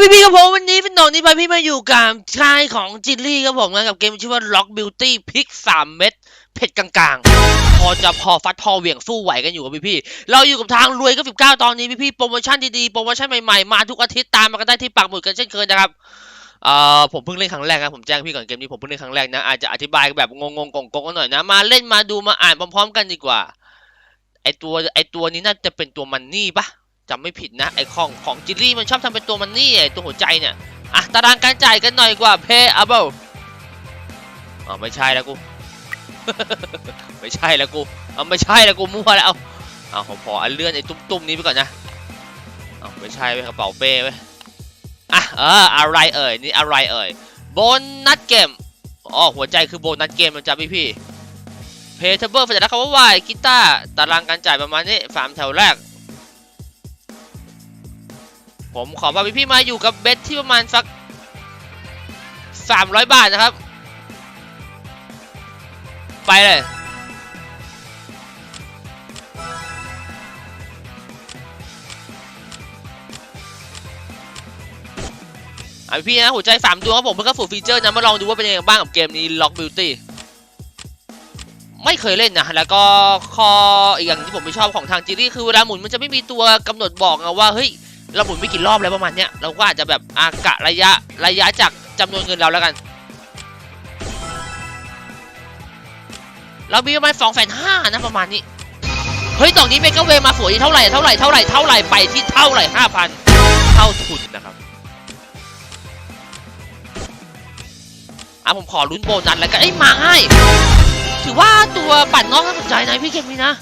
พี่พี่กับผมวันนี้เป็นหนองนี่ไปพี่มาอยู่กับค่ายของจิลลี่ครับผมนะกับเกมชื่อว่า Lock Beauty พิก3เม็ดเผ็ดกลางๆ พอจะพอฟัดพอเหวี่ยงสู้ไหวกันอยู่กับพี่พี่ๆเราอยู่กับทางรวยก็19ตอนนี้พี่พี่ๆโปรโมชั่นดีๆโปรโมชั่นใหม่ๆ มาทุกอาทิตย์ตามมากันได้ที่ปักหมุดกันเช่นเคยนะครับเอ่อผมเพิ่งเล่นครั้งแรกนะผมแจ้งพี่ก่อนเกมนี้ผมเพิ่งเล่นครั้งแรกนะอาจจะอธิบายแบบงงๆกงๆกันหน่อยนะมาเล่นมาดูมาอ่านพร้อม ๆ กันดีกว่าไอตัวไอตัวนี้น่าจะเป็นตัวมันนี่ปะ จำไม่ผิดนะไอของของจิลลี่มันชอบทำเป็นตัวมันนี่ไอตัวหัวใจเนี่ยอะตารางการจ่ายกันหน่อยกว่า pay able อ๋อไม่ใช่แล้วกู ไม่ใช่แล้วกูเอาไม่ใช่แล้วกูมั่วแล้วเอาเอาผมขออันเลื่อนไอ้ตุ้มๆนี้ไปก่อนนะเอาไม่ใช่ไปกระเป๋าเป้ไปอะเอออะไรเอ่ยนี่อะไรเอ่ยโบนัสเกมอ๋อหัวใจคือโบนัสเกมมันจะพี่พี่เพย์เทเบิลฝันจะคำว่าวายกีตาร์ตารางการจ่ายประมาณนี้สามแถวแรก ผมขอพาพี่ๆมาอยู่กับเบสที่ประมาณสัก 300 บาทนะครับ ไปเลยอะพี่นะหัวใจสามดวงครับผมเพิ่งเข้าสู่ฟีเจอร์นะมาลองดูว่าเป็นยังไงบ้างกับเกมนี้ Lock Beauty ไม่เคยเล่นนะ แล้วก็ข้ออีกอย่างที่ผมไม่ชอบของทางจีรี่คือเวลาหมุนมันจะไม่มีตัวกำหนดบอกนะว่าเฮ้ย เราหมุนไม่กี่รอบแล้วประมาณเนี้ยเราก็อาจจะแบบอากะระยะระยะจากจำนวนเงินเราแล้วกัน เรามีประมาณสองแสนห้านะประมาณนี้ เฮ้ยตอนนี้เมกะเวมาสวยเท่าไหร่เท่าไหร่เท่าไหร่เท่าไหร่ไปที่เท่าไหร่ห้าพันเท่าทุนนะครับอะผมขอลุ้นโบนัสแล้วกันเอ้ยมาให้ถือว่าตัวปั่นนอกน่าสนใจนะพี่เกมนี้นะ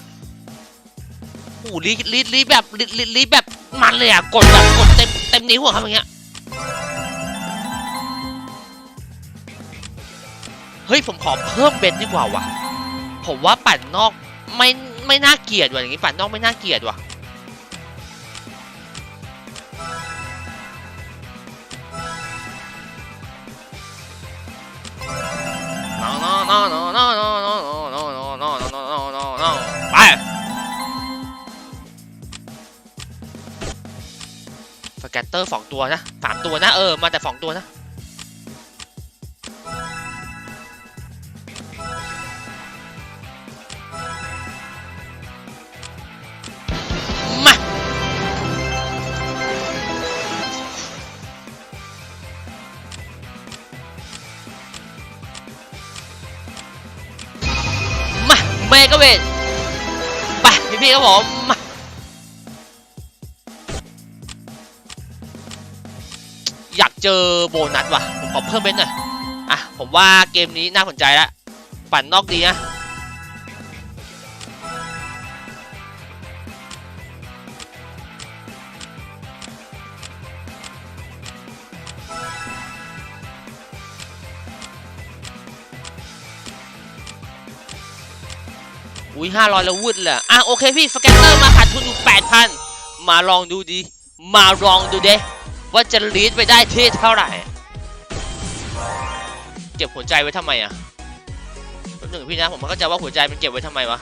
โอ้โหรีรีรีแบบรีรีลีแบบ มันเลยอะ กดแบบกดเต็มเต็มนิ้วอะครับอย่างเงี้ย เฮ้ยผมขอเพิ่มเบนดีกว่าว่ะ ผมว่าปั่นนอกไม่ไม่น่าเกลียดว่ะอย่างงี้ปั่นนอกไม่น่าเกลียดว่ะ ตเตอร์สองตัวนะสามตัวนะเออมาแต่สองตัวนะมามาเมกะเวนไปพี่ๆครับผมมา อยากเจอโบนัสว่ะ ผมขอเพิ่มเป็นหน่อย อะ ผมว่าเกมนี้น่าสนใจแล้วปั่นนอกดีนะ อุ้ยห้าร้อยแล้ววุดเลยอะ โอเคพี่ สแกนเตอร์มาขาดทุนอยู่แปดพันมาลองดูดี มาลองดูเด้ ว่าจะลีดไปได้ที่เท่าไหร่ เก็บหัวใจไว้ทำไมอะแป๊บหนึ่งพี่นะผมก็จะว่าหัวใจมันเก็บไว้ทำไมวะ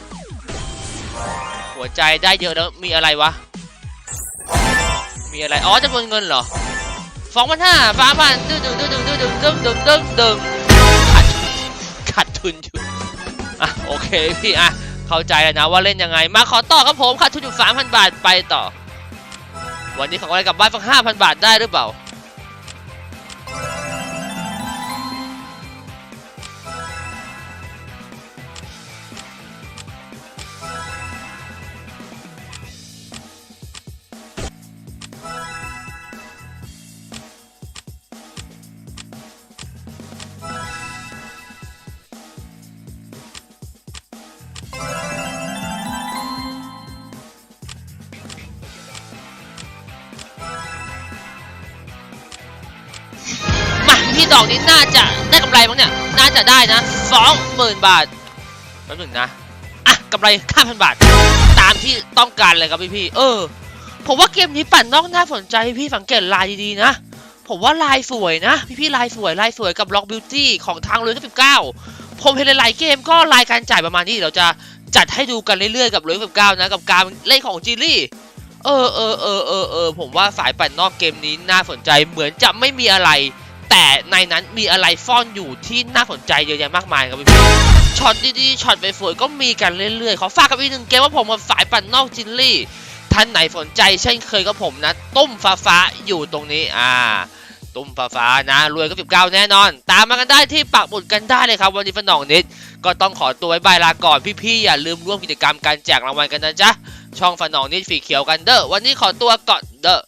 หัวใจได้เยอะแล้วมีอะไรวะ มีอะไร อ๋อจำนวนเงินเหรอสองพันห้าสามพันดึงดึงดึงดึงดึงดึงดึงดึงดึงดึงขาดขาดทุนอยู่อะโอเคพี่อะเข้าใจแล้วนะว่าเล่นยังไง มาขอต่อครับผมขาดทุนอยู่สามพันบาทไปต่อ วันนี้ของอะไรกลับบ้านสักห้าพันบาทได้หรือเปล่า พี่ดอกนี้น่าจะได้กำไรมั้งเนี่ย น่าจะได้นะสองหมื่นบาทแป๊บหนึงนะ อะกำไรห้าพันบาท ตามที่ต้องการเลยครับพี่พี่เออ ผมว่าเกมนี้ปั่นนอกน่าสนใจพี่สังเกตลายดีๆนะ ผมว่าลายสวยนะ พี่พี่ลายสวยลายสวยกับล็อกบิวตี้ของทางเลยสิบเก้าผมเห็นหลายๆเกมก็ลายการจ่ายประมาณนี้เดี๋ยวจะจัดให้ดูกันเรื่อยๆกับเลยสิบเก้านะกับการเล่นของจีรี่เออเออเออเออเออผมว่าสายปั่นนอกเกมนี้น่าสนใจเหมือนจะไม่มีอะไร แต่ในนั้นมีอะไรซ่อนอยู่ที่น่าสนใจเยอะแยะมากมายครับพี่ๆช็อตดีๆช็อตไปสวยๆก็มีกันเรื่อยๆขอฝากกับอีกหนึ่งเกมว่าผมกับสายปั่นนอกจินลี่ท่านไหนสนใจเช่นเคยกับผมนะ ตุ้มฟ้าฟ้าๆอยู่ตรงนี้อ่าตุ้มฟ้าฟ้าๆนะรวยก็สิบเก้าแน่นอน ตามมากันได้ที่ปักหมุดกันได้เลยครับ วันนี้ฝนองนิด ก็ต้องขอตัวไว้บายลาก่อนพี่ๆอย่าลืมร่วมกิจกรรมการแจกรางวัลกันนะจ๊ะช่องฝนองนิดฝีเขียวกันเด้อวันนี้ขอตัวก่อนเด้อ